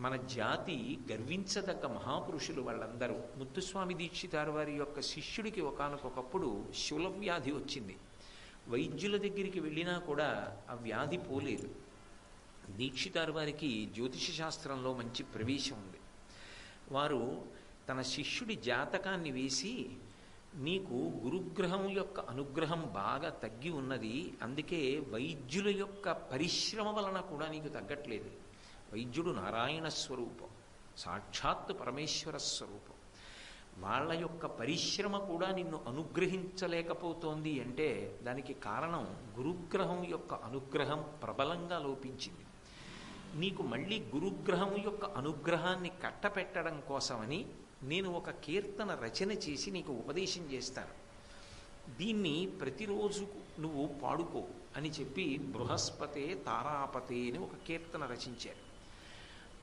మన జాతి గర్వించదగ్గ మహాపురుషులు వాళ్ళందరూ. ముత్తుస్వామి దీక్షితారు వారి యొక్క శిష్యుడికి ఒకనకొకప్పుడు శూలవ్యాధి వచ్చింది. వైద్యుల దగ్గరికి వెళ్ళినా కూడా ఆ వ్యాధి పోలేదు. దీక్షితారు వారికి జ్యోతిష శాస్త్రంలో మంచి ప్రవేశం ఉంది. వారు తన శిష్యుడి జాతకాన్ని వేసి నీకు గురుగ్రహం యొక్క అనుగ్రహం బాగా తగ్గి ఉన్నది అందుకే వైద్యుల యొక్క పరిశ్రమ వలన కూడా నీకు తగ్గట్లేదు. వైద్యుడు నారాయణ స్వరూపం సాక్షాత్ పరమేశ్వర స్వరూపం. వాళ్ళ యొక్క పరిశ్రమ కూడా నిన్ను అనుగ్రహించలేకపోతోంది అంటే దానికి కారణం గురుగ్రహం యొక్క అనుగ్రహం ప్రబలంగా లోపించింది. నీకు మళ్ళీ గురుగ్రహం యొక్క అనుగ్రహాన్ని కట్టపెట్టడం కోసమని నేను ఒక కీర్తన రచన చేసి నీకు ఉపదేశం చేస్తాను. దీన్ని ప్రతిరోజు నువ్వు పాడుకో అని చెప్పి బృహస్పతే తారాపతే అని ఒక కీర్తన రచించారు.